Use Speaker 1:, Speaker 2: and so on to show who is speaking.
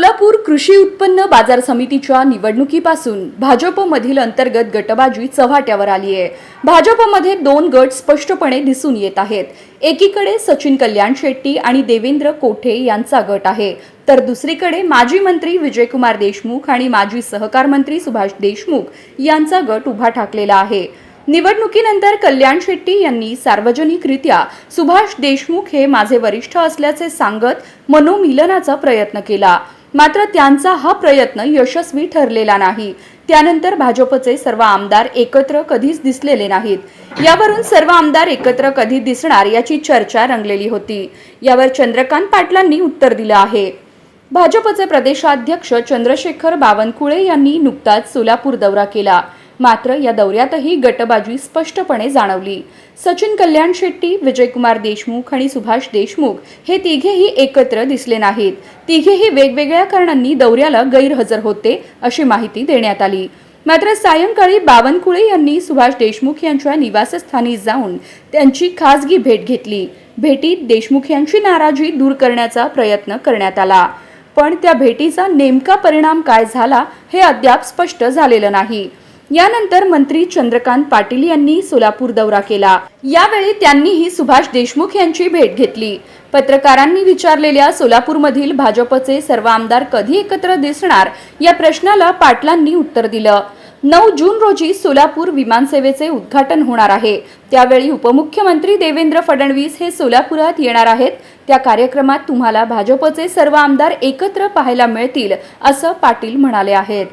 Speaker 1: सोलापूर कृषी उत्पन्न बाजार समितीच्या निवडणुकीपासून भाजपमधील अंतर्गत गटबाजी चव्हाट्यावर आली आहे. भाजपमध्ये दोन गट स्पष्टपणे दिसून येत आहेत. एकीकडे सचिन कल्याण शेट्टी आणि देवेंद्र कोठे यांचा गट आहे. तर दुसरीकडे माजी मंत्री विजयकुमार देशमुख आणि माजी सहकार मंत्री सुभाष देशमुख यांचा गट उभा ठाकलेला आहे. निवडणुकीनंतर कल्याण शेट्टी यांनी सार्वजनिकरित्या सुभाष देशमुख हे माझे वरिष्ठ असल्याचे सांगत मनोमिलनाचा प्रयत्न केला. मात्र त्यांचा हा प्रयत्न यशस्वी ठरलेला नाही. त्यानंतर भाजपचे सर्व आमदार एकत्र कधीच दिसलेले नाहीत. यावरून सर्व आमदार एकत्र कधी दिसणार याची चर्चा रंगलेली होती. यावर चंद्रकांत पाटलांनी उत्तर दिलं आहे. भाजपचे प्रदेशाध्यक्ष चंद्रशेखर बावनकुळे यांनी नुकताच सोलापूर दौरा केला. मात्र या दौऱ्यातही गटबाजी स्पष्टपणे जाणवली. सचिन कल्याण शेट्टी विजयकुमार देशमुख आणि सुभाष देशमुख हे तिघेही एकत्र दिसले नाहीत. तिघेही वेगवेगळ्या कारणांनी दौऱ्याला गैरहजर होते अशी माहिती देण्यात आली. मात्र सायंकाळी बावनकुळे यांनी सुभाष देशमुख यांच्या निवासस्थानी जाऊन त्यांची खासगी भेट घेतली. भेटीत देशमुख यांची नाराजी दूर करण्याचा प्रयत्न करण्यात आला. पण त्या भेटीचा नेमका परिणाम काय झाला हे अद्याप स्पष्ट झालेलं नाही. यानंतर मंत्री चंद्रकांत पाटील यांनी सोलापूर दौरा केला. यावेळी त्यांनीही सुभाष देशमुख यांची भेट घेतली. पत्रकारांनी विचारलेल्या सोलापूरमधील भाजपचे सर्व आमदार कधी एकत्र दिसणार या प्रश्नाला पाटलांनी उत्तर दिलं. नऊ जून रोजी सोलापूर विमानसेवेचे उद्घाटन होणार आहे. त्यावेळी उपमुख्यमंत्री देवेंद्र फडणवीस हे सोलापुरात येणार आहेत. त्या कार्यक्रमात तुम्हाला भाजपचे सर्व आमदार एकत्र पाहायला मिळतील असं पाटील म्हणाले आहेत.